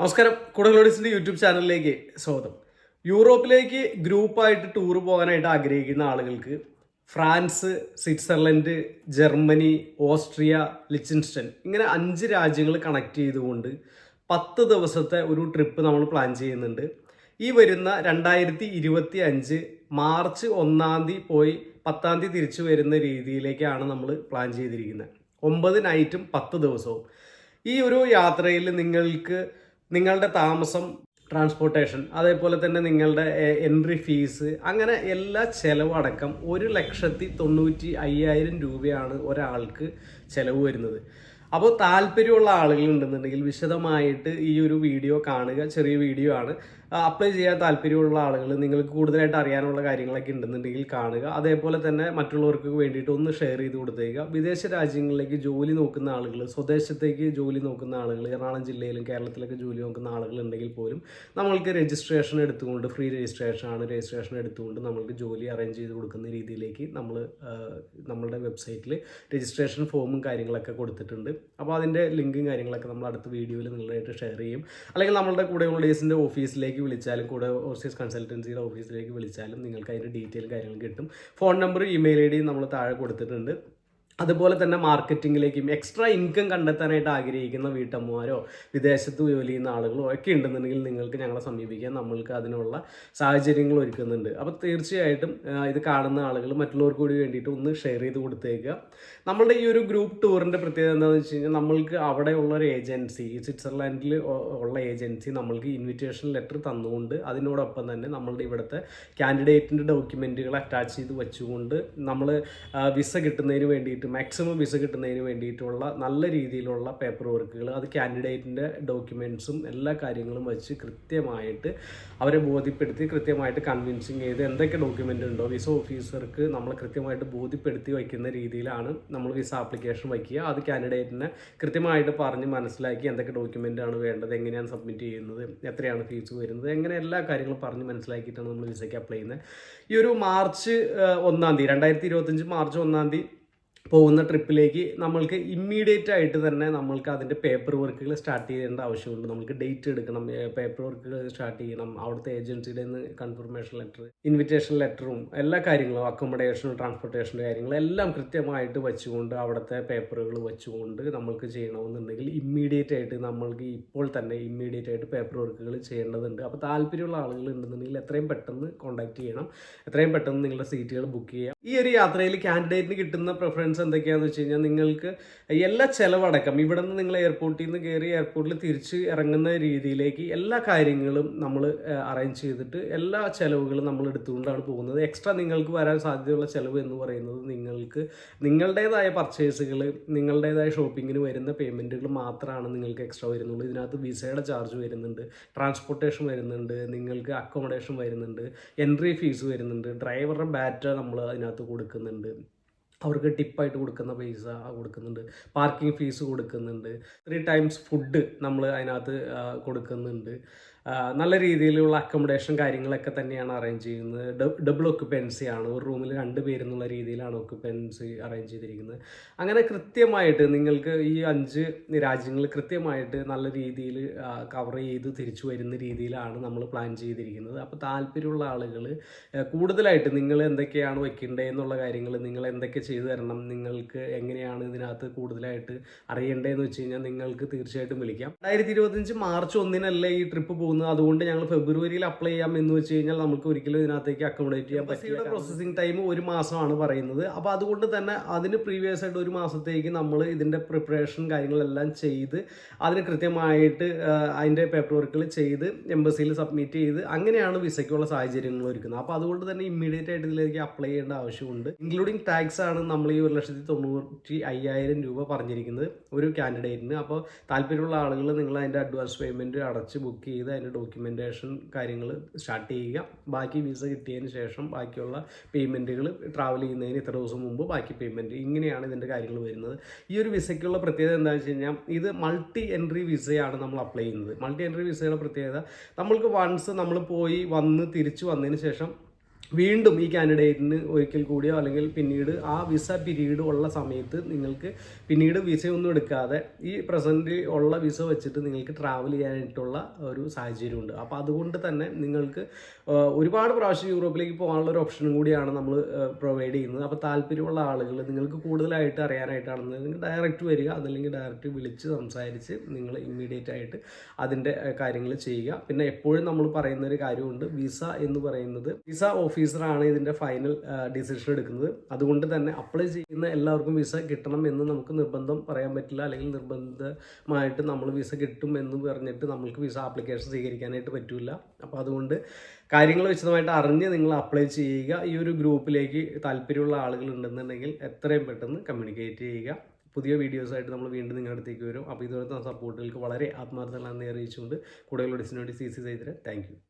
നമസ്കാരം. കുടലോഡീസിന്റെ യൂട്യൂബ് ചാനലിലേക്ക് സ്വാഗതം. യൂറോപ്പിലേക്ക് ഗ്രൂപ്പായിട്ട് ടൂർ പോകാനായിട്ട് ആഗ്രഹിക്കുന്ന ആളുകൾക്ക് France Switzerland Germany Austria Liechtenstein ഇങ്ങനെ അഞ്ച് രാജ്യങ്ങൾ കണക്ട് ചെയ്തുകൊണ്ട് പത്ത് ദിവസത്തെ ഒരു ട്രിപ്പ് നമ്മൾ പ്ലാൻ ചെയ്യുന്നുണ്ട്. ഈ വരുന്ന രണ്ടായിരത്തി ഇരുപത്തി അഞ്ച് മാർച്ച് ഒന്നാം തീയതി പോയി പത്താം തീയതി തിരിച്ചു വരുന്ന രീതിയിലേക്കാണ് നമ്മൾ പ്ലാൻ ചെയ്തിരിക്കുന്നത്. ഒമ്പത് നൈറ്റും പത്ത് ദിവസവും. ഈ ഒരു യാത്രയിൽ നിങ്ങൾക്ക് നിങ്ങളുടെ താമസം ട്രാൻസ്പോർട്ടേഷൻ അതേപോലെ തന്നെ നിങ്ങളുടെ എൻട്രി ഫീസ് അങ്ങനെ എല്ലാ ചിലവടക്കം ഒരു ലക്ഷത്തി തൊണ്ണൂറ്റി അയ്യായിരം രൂപയാണ് ഒരാൾക്ക് ചിലവ് വരുന്നത്. അപ്പോൾ താല്പര്യമുള്ള ആളുകൾ ഉണ്ടെന്നുണ്ടെങ്കിൽ വിശദമായിട്ട് ഈ ഒരു വീഡിയോ കാണുക. ചെറിയ വീഡിയോ ആണ്. അപ്ലൈ ചെയ്യാൻ താല്പര്യമുള്ള ആളുകൾ നിങ്ങൾക്ക് കൂടുതലായിട്ട് അറിയാനുള്ള കാര്യങ്ങളൊക്കെ ഉണ്ടെന്നുണ്ടെങ്കിൽ കാണുക. അതേപോലെ തന്നെ മറ്റുള്ളവർക്ക് വേണ്ടിയിട്ട് ഒന്ന് ഷെയർ ചെയ്ത് കൊടുത്തേക്കുക വിദേശ രാജ്യങ്ങളിലേക്ക് ജോലി നോക്കുന്ന ആളുകൾ സ്വദേശത്തേക്ക് ജോലി നോക്കുന്ന ആളുകൾ എറണാകുളം ജില്ലയിലും കേരളത്തിലൊക്കെ ജോലി നോക്കുന്ന ആളുകൾ ഉണ്ടെങ്കിൽ പോലും നമ്മൾക്ക് രജിസ്ട്രേഷൻ എടുത്തുകൊണ്ട് ഫ്രീ രജിസ്ട്രേഷൻ ആണ് രജിസ്ട്രേഷൻ എടുത്തുകൊണ്ട് നമ്മൾക്ക് ജോലി അറേഞ്ച് ചെയ്ത് കൊടുക്കുന്ന രീതിയിലേക്ക് നമ്മൾ നമ്മളുടെ വെബ്സൈറ്റിൽ രജിസ്ട്രേഷൻ ഫോമും കാര്യങ്ങളൊക്കെ കൊടുത്തിട്ടുണ്ട്. അപ്പോൾ അതിന്റെ ലിങ്കും കാര്യങ്ങളൊക്കെ നമ്മൾ അടുത്ത വീഡിയോയിൽ നിങ്ങളായിട്ട് ഷെയർ ചെയ്യും. അല്ലെങ്കിൽ നമ്മളുടെ കൂടെ ഡേയ്സിന്റെ ഓഫീസിലേക്ക് വിളിച്ചാലും കൂടെ ഓർസീസ് കൺസൾട്ടൻസിയുടെ ഓഫീസിലേക്ക് വിളിച്ചാലും നിങ്ങൾക്ക് അതിന്റെ ഡീറ്റെയിൽ കാര്യങ്ങൾ കിട്ടും. ഫോൺ നമ്പർ ഇമെയിൽ ഐ നമ്മൾ താഴെ കൊടുത്തിട്ടുണ്ട്. അതുപോലെ തന്നെ മാർക്കറ്റിങ്ങിലേക്കും എക്സ്ട്രാ ഇൻകം കണ്ടെത്താനായിട്ട് ആഗ്രഹിക്കുന്ന വീട്ടമ്മമാരോ വിദേശത്ത് ജോലി ചെയ്യുന്ന ആളുകളോ ഒക്കെ ഉണ്ടെന്നുണ്ടെങ്കിൽ നിങ്ങൾക്ക് ഞങ്ങളെ സമീപിക്കാൻ നമ്മൾക്ക് അതിനുള്ള സാഹചര്യങ്ങൾ ഒരുക്കുന്നുണ്ട്. അപ്പോൾ തീർച്ചയായിട്ടും ഇത് കാണുന്ന ആളുകൾ മറ്റുള്ളവർക്ക് കൂടി വേണ്ടിയിട്ട് ഒന്ന് ഷെയർ ചെയ്ത് കൊടുത്തേക്കുക. നമ്മളുടെ ഈ ഒരു ഗ്രൂപ്പ് ടൂറിന്റെ പ്രത്യേകത എന്താണെന്ന് വെച്ച് കഴിഞ്ഞാൽ നമ്മൾക്ക് അവിടെ ഉള്ള ഒരു ഏജൻസി സ്വിറ്റ്സർലാൻഡിൽ ഉള്ള ഏജൻസി നമ്മൾക്ക് ഇൻവിറ്റേഷൻ ലെറ്റർ തന്നുകൊണ്ട് അതിനോടൊപ്പം തന്നെ നമ്മളുടെ ഇവിടുത്തെ കാൻഡിഡേറ്റിന്റെ ഡോക്യുമെന്റുകൾ അറ്റാച്ച് ചെയ്ത് വെച്ചുകൊണ്ട് നമ്മൾ വിസ കിട്ടുന്നതിന് വേണ്ടിയിട്ട് മാക്സിമം വിസ കിട്ടുന്നതിന് വേണ്ടിയിട്ടുള്ള നല്ല രീതിയിലുള്ള പേപ്പർ വർക്കുകൾ അത് കാൻഡിഡേറ്റിന്റെ ഡോക്യുമെന്റ്സും എല്ലാ കാര്യങ്ങളും വെച്ച് കൃത്യമായിട്ട് അവരെ ബോധ്യപ്പെടുത്തി കൃത്യമായിട്ട് കൺവിൻസിങ് ചെയ്ത് എന്തൊക്കെ ഡോക്യുമെന്റ് ഉണ്ടോ വിസ ഓഫീസർക്ക് നമ്മൾ കൃത്യമായിട്ട് ബോധ്യപ്പെടുത്തി വയ്ക്കുന്ന രീതിയിലാണ് നമ്മൾ വിസ ആപ്ലിക്കേഷൻ വയ്ക്കുക. അത് കാൻഡിഡേറ്റിനെ കൃത്യമായിട്ട് പറഞ്ഞ് മനസ്സിലാക്കി എന്തൊക്കെ ഡോക്യുമെന്റ് ആണ് വേണ്ടത് എങ്ങനെയാണ് സബ്മിറ്റ് ചെയ്യുന്നത് എത്രയാണ് ഫീസ് വരുന്നത് എങ്ങനെ എല്ലാ കാര്യങ്ങളും പറഞ്ഞ് മനസ്സിലാക്കിയിട്ടാണ് നമ്മൾ വിസയ്ക്ക് അപ്ലൈ ചെയ്യുന്നത്. ഈ ഒരു മാർച്ച് ഒന്നാം തീയതി രണ്ടായിരത്തി ഇരുപത്തഞ്ച് മാർച്ച് ഒന്നാം തീയതി പോകുന്ന ട്രിപ്പിലേക്ക് നമ്മൾക്ക് ഇമ്മീഡിയറ്റ് ആയിട്ട് തന്നെ നമ്മൾക്ക് അതിന്റെ പേപ്പർ വർക്കുകൾ സ്റ്റാർട്ട് ചെയ്യേണ്ട ആവശ്യമുണ്ട്. നമുക്ക് ഡേറ്റ് എടുക്കണം പേപ്പർ വർക്കുകൾ സ്റ്റാർട്ട് ചെയ്യണം അവിടുത്തെ ഏജൻസിയുടെ നിന്ന് കൺഫർമേഷൻ ലെറ്റർ ഇൻവിറ്റേഷൻ ലെറ്ററും എല്ലാ കാര്യങ്ങളും അക്കോമഡേഷനും ട്രാൻസ്പോർട്ടേഷന്റെ കാര്യങ്ങളും എല്ലാം കൃത്യമായിട്ട് വെച്ചുകൊണ്ട് അവിടുത്തെ പേപ്പറുകൾ വെച്ചുകൊണ്ട് നമ്മൾക്ക് ചെയ്യണമെന്നുണ്ടെങ്കിൽ ഇമ്മീഡിയറ്റ് ആയിട്ട് നമ്മൾക്ക് ഇപ്പോൾ തന്നെ ഇമ്മീഡിയറ്റ് ആയിട്ട് പേപ്പർ വർക്കുകൾ ചെയ്യേണ്ടതുണ്ട്. അപ്പോൾ താല്പര്യമുള്ള ആളുകൾ ഉണ്ടെന്നുണ്ടെങ്കിൽ എത്രയും പെട്ടെന്ന് കോൺടാക്ട് ചെയ്യണം. എത്രയും പെട്ടെന്ന് നിങ്ങളുടെ സീറ്റുകൾ ബുക്ക് ചെയ്യാം. ഈ ഒരു യാത്രയിൽ കാൻഡിഡേറ്റിന് കിട്ടുന്ന പ്രിഫറൻസ് എന്തൊക്കെയാണെന്ന് വെച്ച് കഴിഞ്ഞാൽ നിങ്ങൾക്ക് എല്ലാ ചിലവടക്കം ഇവിടെ നിന്ന് നിങ്ങൾ എയർപോർട്ടിൽ നിന്ന് കയറി എയർപോർട്ടിൽ തിരിച്ച് ഇറങ്ങുന്ന രീതിയിലേക്ക് എല്ലാ കാര്യങ്ങളും നമ്മൾ അറേഞ്ച് ചെയ്തിട്ട് എല്ലാ ചിലവുകളും നമ്മൾ എടുത്തുകൊണ്ടാണ് പോകുന്നത്. എക്സ്ട്രാ നിങ്ങൾക്ക് വരാൻ സാധ്യതയുള്ള ചിലവ് എന്ന് പറയുന്നത് നിങ്ങൾക്ക് നിങ്ങളുടേതായ പർച്ചേസുകൾ നിങ്ങളുടേതായ ഷോപ്പിങ്ങിന് വരുന്ന പേയ്മെന്റുകൾ മാത്രമാണ് നിങ്ങൾക്ക് എക്സ്ട്രാ വരുന്നുള്ളൂ. ഇതിനകത്ത് വിസയുടെ ചാർജ് വരുന്നുണ്ട്. ട്രാൻസ്പോർട്ടേഷൻ വരുന്നുണ്ട്. നിങ്ങൾക്ക് അക്കോമഡേഷൻ വരുന്നുണ്ട്. എൻട്രി ഫീസ് വരുന്നുണ്ട്. ഡ്രൈവറുടെ ബാറ്റ നമ്മൾ അതിനകത്ത് കൊടുക്കുന്നുണ്ട്. അവർക്ക് ടിപ്പായിട്ട് കൊടുക്കുന്ന പൈസ കൊടുക്കുന്നുണ്ട്. പാർക്കിംഗ് ഫീസ് കൊടുക്കുന്നുണ്ട്. ത്രീ ടൈംസ് ഫുഡ് നമ്മൾ അതിനകത്ത് കൊടുക്കുന്നുണ്ട്. നല്ല രീതിയിലുള്ള അക്കോമഡേഷൻ കാര്യങ്ങളൊക്കെ തന്നെയാണ് അറേഞ്ച് ചെയ്യുന്നത്. ഡബിൾ ഒക്യുപ്പൻസി ആണ്. ഒരു റൂമിൽ രണ്ട് പേരെന്നുള്ള രീതിയിലാണ് ഒക്യുപ്പൻസി അറേഞ്ച് ചെയ്തിരിക്കുന്നത്. അങ്ങനെ കൃത്യമായിട്ട് നിങ്ങൾക്ക് ഈ അഞ്ച് രാജ്യങ്ങൾ കൃത്യമായിട്ട് നല്ല രീതിയിൽ കവർ ചെയ്ത് തിരിച്ചു വരുന്ന രീതിയിലാണ് നമ്മൾ പ്ലാൻ ചെയ്തിരിക്കുന്നത്. അപ്പോൾ താല്പര്യമുള്ള ആളുകൾ കൂടുതലായിട്ട് നിങ്ങൾ എന്തൊക്കെയാണ് വെക്കേണ്ടത് എന്നുള്ള കാര്യങ്ങൾ നിങ്ങൾ എന്തൊക്കെ ചെയ്തു തരണം നിങ്ങൾക്ക് എങ്ങനെയാണ് ഇതിനകത്ത് കൂടുതലായിട്ട് അറിയേണ്ടതെന്ന് വെച്ച് കഴിഞ്ഞാൽ നിങ്ങൾക്ക് തീർച്ചയായിട്ടും വിളിക്കാം. രണ്ടായിരത്തി ഇരുപത്തഞ്ച് മാർച്ച് ഒന്നിനല്ലേ ഈ ട്രിപ്പ് പോകുന്നത്. അതുകൊണ്ട് ഞങ്ങൾ ഫെബ്രുവരിയിൽ അപ്ലൈ ചെയ്യാം എന്ന് വെച്ച് കഴിഞ്ഞാൽ നമുക്ക് ഒരിക്കലും ഇതിനകത്തേക്ക് അക്കോമഡേറ്റ് ചെയ്യാൻ പറ്റില്ല. പ്രോസസ്സിംഗ് ടൈം ഒരു മാസമാണ് പറയുന്നത്. അപ്പോൾ അതുകൊണ്ട് തന്നെ അതിന് പ്രീവിയസ് ആയിട്ട് ഒരു മാസത്തേക്ക് നമ്മൾ ഇതിന്റെ പ്രിപ്പറേഷൻ കാര്യങ്ങളെല്ലാം ചെയ്ത് അതിന് കൃത്യമായിട്ട് അതിന്റെ പേപ്പർ വർക്കുകൾ ചെയ്ത് എംബസിയിൽ സബ്മിറ്റ് ചെയ്ത് അങ്ങനെയാണ് വിസയ്ക്കുള്ള സാഹചര്യങ്ങൾ ഒരുക്കുന്നത്. അപ്പോൾ അതുകൊണ്ട് തന്നെ ഇമ്മീഡിയറ്റ് ആയിട്ട് ഇതിലേക്ക് അപ്ലൈ ചെയ്യേണ്ട ആവശ്യമുണ്ട്. ഇൻക്ലൂഡിങ് ടാക്സ് ആണ് നമ്മൾ ഈ ഒരു ലക്ഷത്തി തൊണ്ണൂറ്റി അയ്യായിരം രൂപ പറഞ്ഞിരിക്കുന്നത് ഒരു കാൻഡിഡേറ്റിന് അപ്പോൾ താല്പര്യമുള്ള ആളുകൾ നിങ്ങൾ അതിന്റെ അഡ്വാൻസ് പേയ്മെന്റ് അടച്ച് ബുക്ക് ചെയ്ത് അതിന്റെ ഡോക്യുമെന്റേഷൻ കാര്യങ്ങൾ സ്റ്റാർട്ട് ചെയ്യുക. ബാക്കി വിസ കിട്ടിയതിന് ശേഷം ബാക്കിയുള്ള പേയ്മെന്റുകൾ ട്രാവൽ ചെയ്യുന്നതിന് ഇത്ര ദിവസം മുമ്പ് ബാക്കി പേയ്മെന്റ് ഇങ്ങനെയാണ് ഇതിന്റെ കാര്യങ്ങൾ വരുന്നത്. ഈ ഒരു വിസയ്ക്കുള്ള പ്രത്യേകത എന്താണെന്ന് വെച്ച് കഴിഞ്ഞാൽ ഇത് മൾട്ടി എൻട്രി വിസയാണ് നമ്മൾ അപ്ലൈ ചെയ്യുന്നത്. മൾട്ടി എൻട്രി വിസയുടെ പ്രത്യേകത നമ്മൾക്ക് വൺസ് നമ്മൾ പോയി വന്ന് തിരിച്ചു വന്നതിന് ശേഷം വീണ്ടും ഈ കാൻഡിഡേറ്റിന് ഒരിക്കൽ കൂടിയോ അല്ലെങ്കിൽ പിന്നീട് ആ വിസ പിരീഡ് ഉള്ള സമയത്ത് നിങ്ങൾക്ക് പിന്നീട് വിസ ഒന്നും എടുക്കാതെ ഈ പ്രസന്റ് ഉള്ള വിസ വെച്ചിട്ട് നിങ്ങൾക്ക് ട്രാവൽ ചെയ്യാനായിട്ടുള്ള ഒരു സാഹചര്യമുണ്ട്. അപ്പോൾ അതുകൊണ്ട് തന്നെ നിങ്ങൾക്ക് ഒരുപാട് പ്രാവശ്യം യൂറോപ്പിലേക്ക് പോകാനുള്ള ഒരു ഓപ്ഷനും കൂടിയാണ് നമ്മൾ പ്രൊവൈഡ് ചെയ്യുന്നത്. അപ്പോൾ താല്പര്യമുള്ള ആളുകൾ നിങ്ങൾക്ക് കൂടുതലായിട്ട് അറിയാനായിട്ടാണെന്ന് നിങ്ങൾ ഡയറക്റ്റ് വരിക അതല്ലെങ്കിൽ ഡയറക്റ്റ് വിളിച്ച് സംസാരിച്ച് നിങ്ങൾ ഇമ്മീഡിയറ്റ് ആയിട്ട് അതിന്റെ കാര്യങ്ങൾ ചെയ്യുക. പിന്നെ എപ്പോഴും നമ്മൾ പറയുന്ന ഒരു കാര്യമുണ്ട്. വിസ എന്ന് പറയുന്നത് വിസ ഓഫീസറാണ് ഇതിന്റെ ഫൈനൽ ഡിസിഷൻ എടുക്കുന്നത്. അതുകൊണ്ട് തന്നെ അപ്ലൈ ചെയ്യുന്ന എല്ലാവർക്കും വിസ കിട്ടണം എന്ന് നമുക്ക് നിർബന്ധം പറയാൻ പറ്റില്ല. അല്ലെങ്കിൽ നിർബന്ധമായിട്ട് നമ്മൾ വിസ കിട്ടും എന്ന് പറഞ്ഞിട്ട് നമ്മൾക്ക് വിസ ആപ്ലിക്കേഷൻ സ്വീകരിക്കാനായിട്ട് പറ്റില്ല അപ്പോൾ അതുകൊണ്ട് കാര്യങ്ങൾ വിശദമായിട്ട് അറിഞ്ഞ് നിങ്ങൾ അപ്ലൈ ചെയ്യുക. ഈ ഒരു ഗ്രൂപ്പിലേക്ക് താല്പര്യമുള്ള ആളുകൾ ഉണ്ടെന്നുണ്ടെങ്കിൽ എത്രയും പെട്ടെന്ന് കമ്മ്യൂണിക്കേറ്റ് ചെയ്യുക. പുതിയ വീഡിയോസായിട്ട് നമ്മൾ വീണ്ടും നിങ്ങളുടെ അടുത്തേക്ക് വരും. അപ്പോൾ ഇതുപോലത്തെ സപ്പോർട്ടുകൾക്ക് വളരെ ആത്മാർത്ഥത നന്ദി അറിയിച്ചുകൊണ്ട് കൂടുതൽ ഡിസിനോടി സി സി ചെയ്തിട്ട് താങ്ക്